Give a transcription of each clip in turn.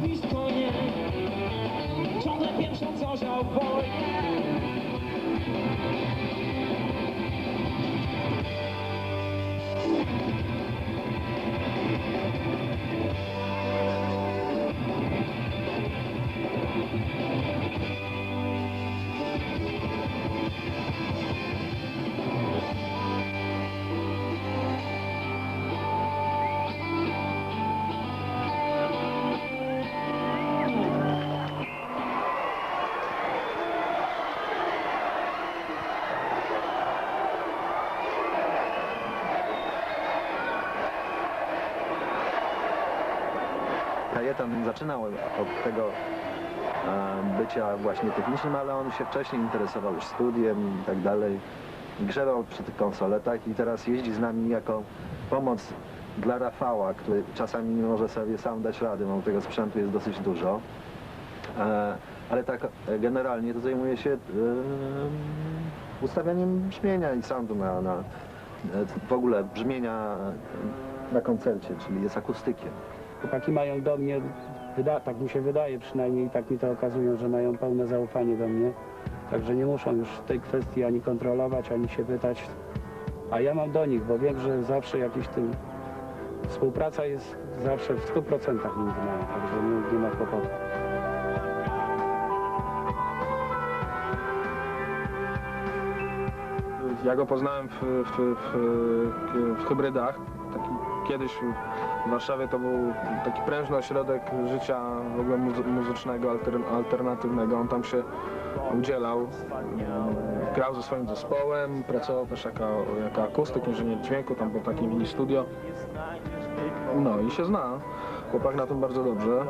blisko nie Ciągle pieprzą coś o wojnie Kajetan zaczynał od tego bycia właśnie technicznym, ale on się wcześniej interesował już studiem i tak dalej. Grzebał przy tych konsoletach i teraz jeździ z nami jako pomoc dla Rafała, który czasami nie może sobie sam dać rady, bo tego sprzętu jest dosyć dużo. E, ale tak generalnie to zajmuje się e, ustawianiem brzmienia i soundu na, na e, w ogóle brzmienia na koncercie, czyli jest akustykiem. Chłopaki mają do mnie, wyda, tak mi się wydaje przynajmniej, tak mi to okazują, że mają pełne zaufanie do mnie. Także nie muszą już tej kwestii ani kontrolować, ani się pytać. A ja mam do nich, bo wiem, że zawsze jakiś tym... Współpraca jest zawsze w 100% między nami, także nie, nie ma kłopotu. Ja go poznałem w, w, w, w hybrydach. Taki, kiedyś w Warszawie to był taki prężny ośrodek życia w ogóle muzy muzycznego, alter, alternatywnego. On tam się udzielał. Grał ze swoim zespołem, pracował też jako, jako akustyk, inżynier dźwięku, tam było takie mini studio. No i się zna. Chłopak na tym bardzo dobrze.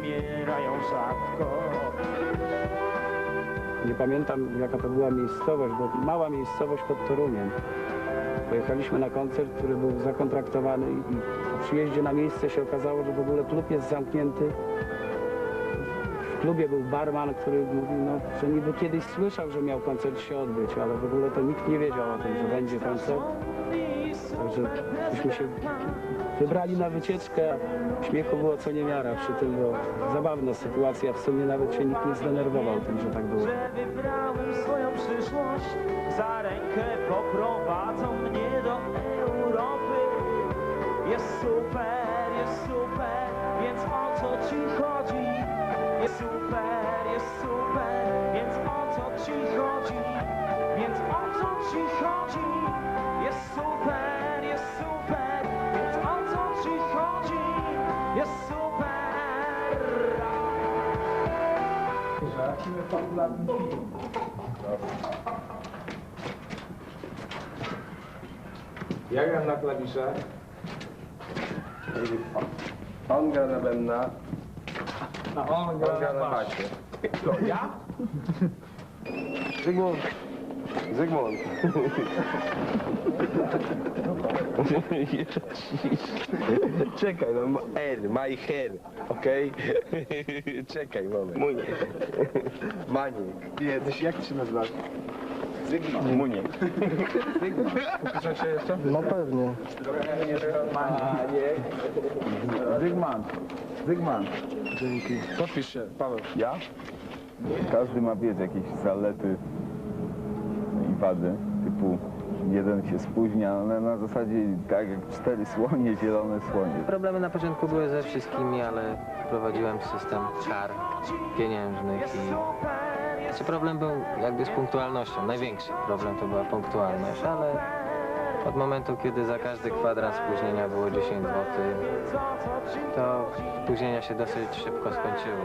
Umierają rzadko Nie pamiętam jaka to była miejscowość, bo mała miejscowość pod Toruniem. Pojechaliśmy na koncert, który był zakontraktowany i po przyjeździe na miejsce się okazało, że w ogóle klub jest zamknięty. W klubie był barman, który mówił, no, że niby kiedyś słyszał, że miał koncert się odbyć, ale w ogóle to nikt nie wiedział o tym, że będzie koncert. Także myśmy się wybrali na wycieczkę. Śmiechu było co niemiara przy tym, bo zabawna sytuacja. W sumie nawet się nikt nie zdenerwował tym, że tak było. Że wybrałem swoją przyszłość Za rękę poprowadzą mnie do Europy Jest super, jest super Więc o co ci chodzi? Jest super, jest super Więc o co ci chodzi? Więc o co ci chodzi? Ja gram na klawiszach. On gra na bębna. A on gra, na basie. To ja? Zygmunt. Zygmunt. Czekaj, no ma- R, my hair, okej? Czekaj, moment. Mój. Maniek. Nie, to się, jak ty się nazywasz? Zygmunt. Muniek. Piszą się jeszcze? No pewnie. Zygmunt. Zygmunt. Dzięki. Podpisz się, Paweł. Ja? Każdy ma, wiesz, jakieś zalety wady, typu jeden się spóźnia, ale na zasadzie tak jak cztery słonie, zielone słonie. Problemy na początku były ze wszystkimi, ale wprowadziłem system kar pieniężnych i znaczy problem był jakby z punktualnością. Największy problem to była punktualność, ale od momentu, kiedy za każdy kwadrans spóźnienia było 10 zł, to spóźnienia się dosyć szybko skończyły.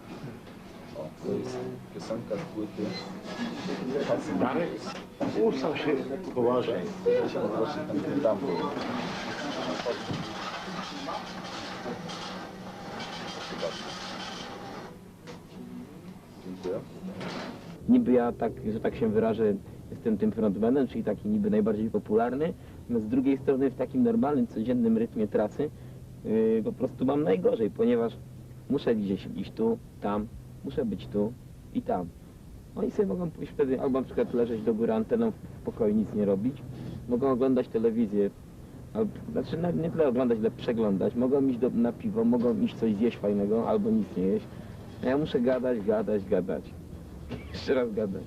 to jest piosenka z płyty. Darek, ustaw się poważnie. Właśnie ten tam był. Dziękuję. niby ja tak, że tak się wyrażę, jestem tym frontmanem, czyli taki niby najbardziej popularny, no z drugiej strony w takim normalnym, codziennym rytmie trasy yy, po prostu mam najgorzej, ponieważ muszę gdzieś iść tu, tam, muszę być tu i tam. Oni sobie mogą pójść wtedy albo na przykład leżeć do góry anteną w pokoju, nic nie robić, mogą oglądać telewizję, albo, znaczy nie tyle oglądać, ale przeglądać, mogą iść do, na piwo, mogą iść coś zjeść fajnego, albo nic nie jeść. A ja muszę gadać, gadać, gadać. Jeszcze raz gadać.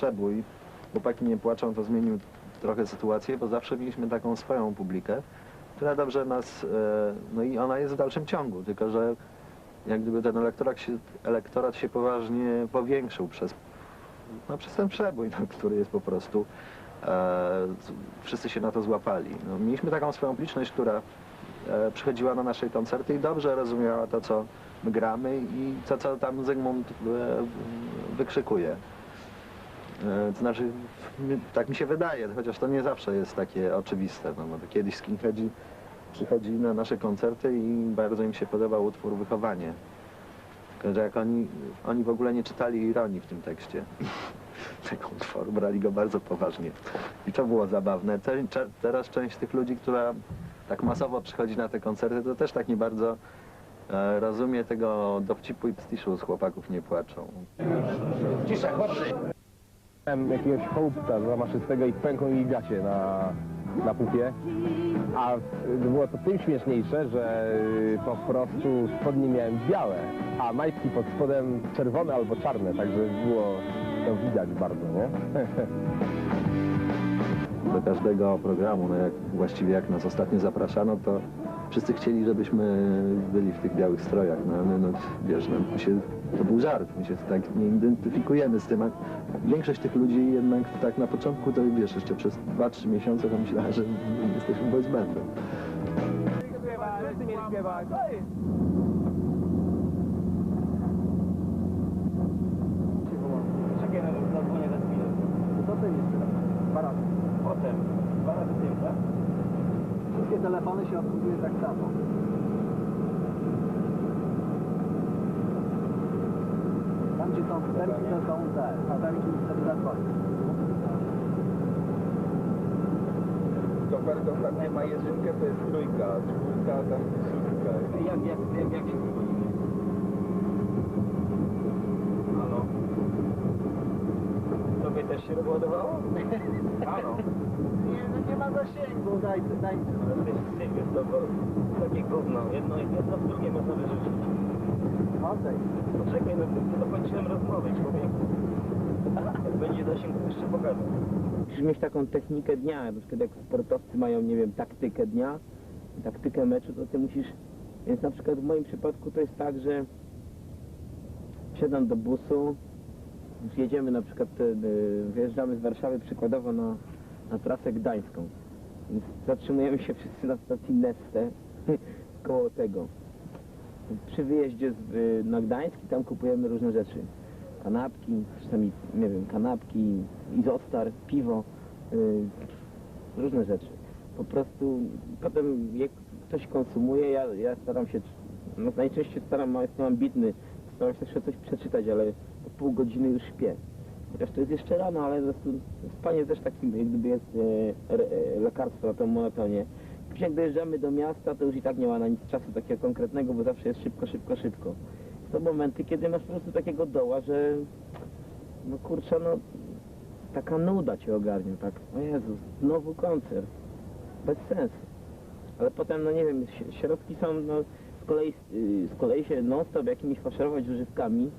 przebój. Chłopaki nie płaczą, to zmienił trochę sytuację, bo zawsze mieliśmy taką swoją publikę, która dobrze nas, e, no i ona jest w dalszym ciągu, tylko że jak gdyby ten elektorat się, elektorat się poważnie powiększył przez, no, przez ten przebój, no, który jest po prostu, e, wszyscy się na to złapali. No, mieliśmy taką swoją publiczność, która e, przychodziła na nasze koncerty i dobrze rozumiała to, co my gramy i to, co tam Zygmunt e, wykrzykuje. E, To znaczy, tak mi się wydaje, chociaż to nie zawsze jest takie oczywiste. No, bo kiedyś skinheadzi przychodzili na nasze koncerty i bardzo im się podobał utwór Wychowanie. Tylko, że jak oni, oni w ogóle nie czytali ironii w tym tekście tego utworu, brali go bardzo poważnie. I to było zabawne. Teraz część tych ludzi, która tak masowo przychodzi na te koncerty, to też tak nie bardzo e, rozumie tego dowcipu i pstiszu z chłopaków nie płaczą. Miałem jakiegoś chłopca zamaszystego i pękło mi gacie na, na pupie. A było to tym śmieszniejsze, że y, po prostu spodnie miałem białe, a majtki pod spodem czerwone albo czarne, także było to widać bardzo, nie? do każdego programu, no jak, właściwie jak nas ostatnio zapraszano, to wszyscy chcieli, żebyśmy byli w tych białych strojach, no ale no, wiesz, no, się, to był żart, my się tak nie identyfikujemy z tym, a większość tych ludzi jednak tak na początku, to wiesz, jeszcze przez 2-3 miesiące to myślała, że jesteśmy boys bandem. Wszystkie telefony się obsługuje tak samo. Tam gdzie są sterki, to są te, sterki i telefony. Super, to nie ma jedynkę, to jest trójka, czwórka, tam szóstka. Jak, jak, jak, jak się Halo? Tobie też się? Halo? Nie, no nie ma zasięgu, dajcie, dajcie. To było takie gówno, jedno, jedno z drugim można wyrzucić. Okej. Poczekaj, no to dokończyłem rozmowę, człowieku. Jak będzie zasięg, to jeszcze pokażę. Musisz mieć taką technikę dnia, na przykład jak sportowcy mają, nie wiem, taktykę dnia, taktykę meczu, to ty musisz... Więc na przykład w moim przypadku to jest tak, że wsiadam do busu, jedziemy na przykład, e, wyjeżdżamy z Warszawy przykładowo na, na trasę gdańską. Więc zatrzymujemy się wszyscy na stacji Neste koło tego. Przy wyjeździe z, y, na Gdańsk i tam kupujemy różne rzeczy. Kanapki, czasami, nie wiem, kanapki, izostar, piwo, y, różne rzeczy. Po prostu potem jak ktoś konsumuje, ja, ja staram się, no najczęściej staram, jestem ambitny, staram się coś przeczytać, ale pół godziny już śpię. Chociaż to jest jeszcze rano, ale spanie też takim, gdyby jest e, e, lekarstwo na tą monotonię. Później jak dojeżdżamy do miasta, to już i tak nie ma na nic czasu takiego konkretnego, bo zawsze jest szybko, szybko, szybko. Są momenty, kiedy masz po prostu takiego doła, że no kurczę, no taka nuda cię ogarnia, tak, o Jezus, znowu koncert, bez sensu. Ale potem, no nie wiem, środki są, no z kolei, y, z kolei się non-stop jakimiś faszerować używkami,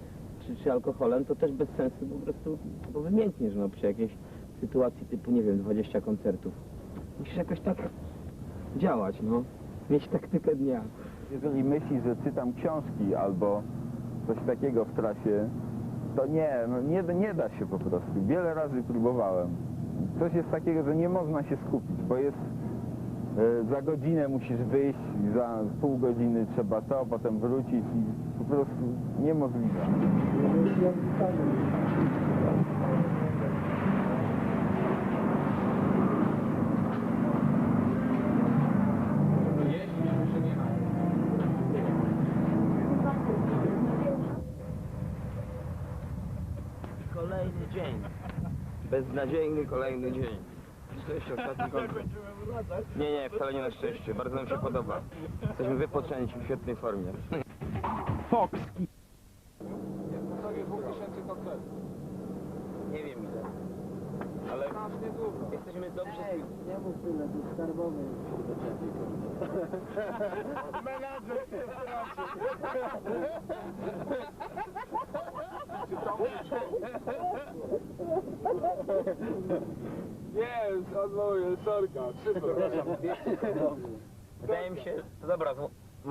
czy, czy alkoholem, to też bez sensu, po prostu, bo wymiękniesz, no przy jakiejś sytuacji typu, nie wiem, 20 koncertów. Musisz jakoś tak działać, no, mieć taktykę dnia. Jeżeli myślisz, że czytam książki albo coś takiego w trasie, to nie, no nie, nie da się po prostu. Wiele razy próbowałem. Coś jest takiego, że nie można się skupić, bo jest e, za godzinę musisz wyjść, za pół godziny trzeba to, potem wrócić i prostu niemożliwe. Kolejny dzień. Beznadziejny kolejny dzień. Szczęście ostatni koncert. Nie, nie, wcale nie na szczęście. Bardzo nam się podoba. Jesteśmy wypoczęci w świetnej formie. Foxki. Nie wiem ile. Ale jesteśmy dobrze z... Nie mów tyle, to skarbowy. Nie, odwołuję, sorka, Wydaje mi się... To dobra,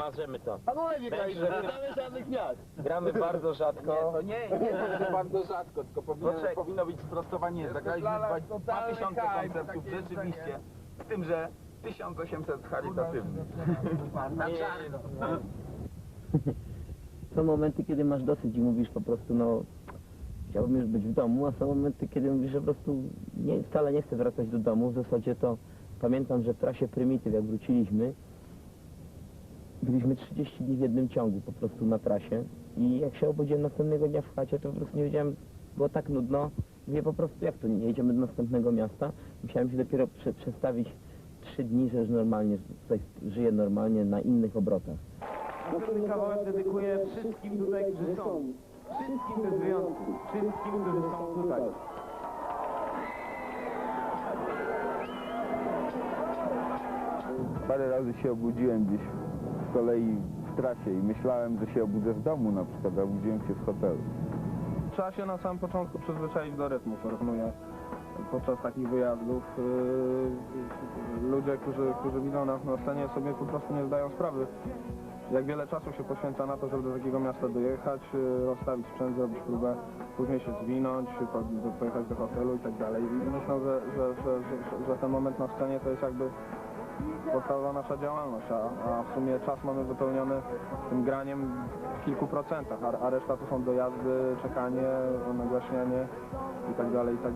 to mazrzemy to. Panowie, nie grajcie, grajcie, nie nie damy żadnych miast. Gramy bardzo rzadko. Nie, nie, to jest bardzo rzadko, tylko powinno, Poczekaj. powinno być sprostowanie. Zagraliśmy dla nas dwa- totalny 2000 hype, koncertów takie rzeczywiście, z tym, że 1800 charytatywnych. Na czarno. Są momenty, kiedy masz dosyć i mówisz po prostu, no chciałbym już być w domu, a są momenty, kiedy mówisz, że po prostu nie, wcale nie chcę wracać do domu. W zasadzie to pamiętam, że w trasie Prymityw, jak wróciliśmy, byliśmy 30 dni w jednym ciągu po prostu na trasie i jak się obudziłem następnego dnia w chacie, to po prostu nie wiedziałem, było tak nudno, mówię po prostu, jak to nie jedziemy do następnego miasta. Musiałem się dopiero prze, przestawić trzy dni, że już normalnie, że tutaj żyję normalnie na innych obrotach. Następny kawałek dedykuję wszystkim tutaj, którzy są. Wszystkim bez wyjątku. Wszystkim, którzy są tutaj. Parę razy się obudziłem gdzieś z kolei w trasie i myślałem, że się obudzę w domu na przykład, a obudziłem się w hotelu. Trzeba się na samym początku przyzwyczaić do rytmu, proponuję podczas takich wyjazdów. Yy, Ludzie, którzy, którzy widzą nas na scenie sobie po prostu nie zdają sprawy, jak wiele czasu się poświęca na to, żeby do takiego miasta dojechać, yy, rozstawić sprzęt, zrobić próbę, później się zwinąć, pojechać do hotelu i tak dalej. I myślę, że, że, że, że ten moment na scenie to jest jakby podstawowa nasza działalność, a, a w sumie czas mamy wypełniony tym graniem w kilku procentach, a, a reszta to są dojazdy, czekanie, nagłaśnianie i tak dalej, i tak.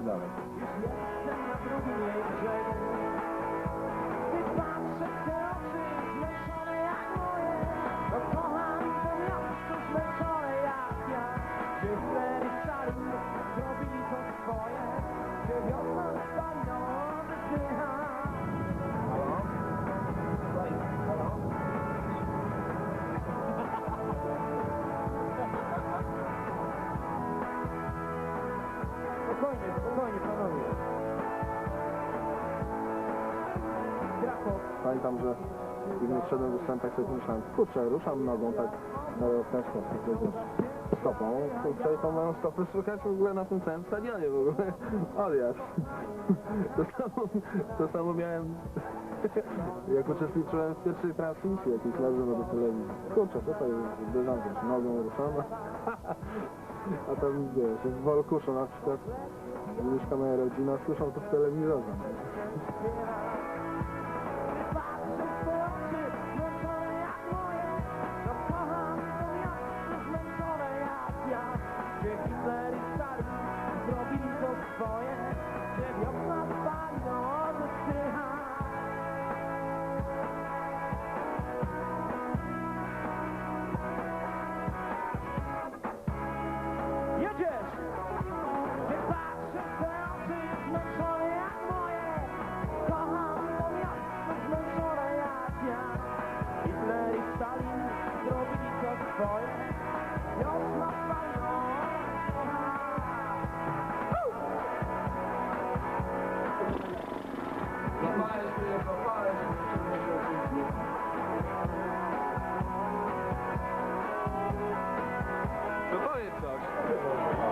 Spokojnie, spokojnie, panowie. Pamiętam, że jak szedłem do wstępek, sobie pomyślałem, kurczę, ruszam nogą tak no, w ten sposób, stopą, kurczę, tą moją stopę słychać w ogóle na tym całym stadionie w ogóle, odjazd. To samo, to samo miałem, jak uczestniczyłem w pierwszej transmisji jakiejś nazywa do telewizji. Kurczę, tutaj wiesz, nogą ruszona, a tam wiesz, w Wolkuszu na przykład, mieszka moja rodzina, słyszą to w telewizorze.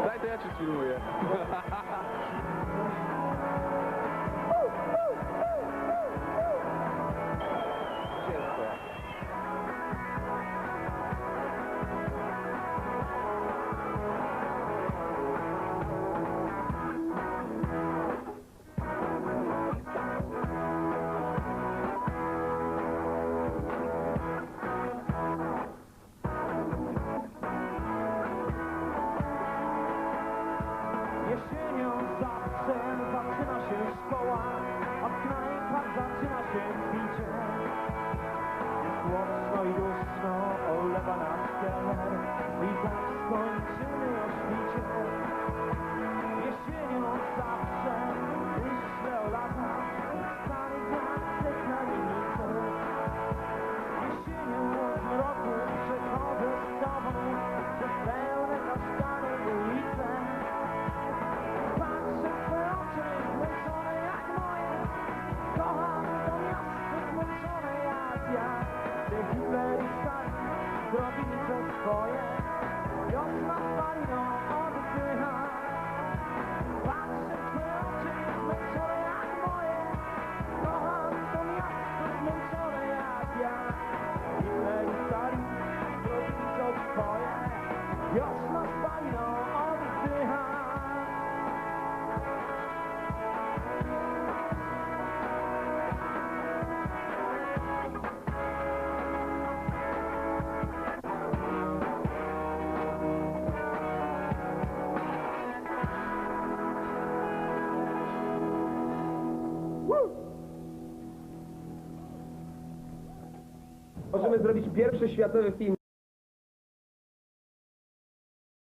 Daj to ja ci sfilmuję. Dziękuję. Możemy zrobić pierwszy światowy film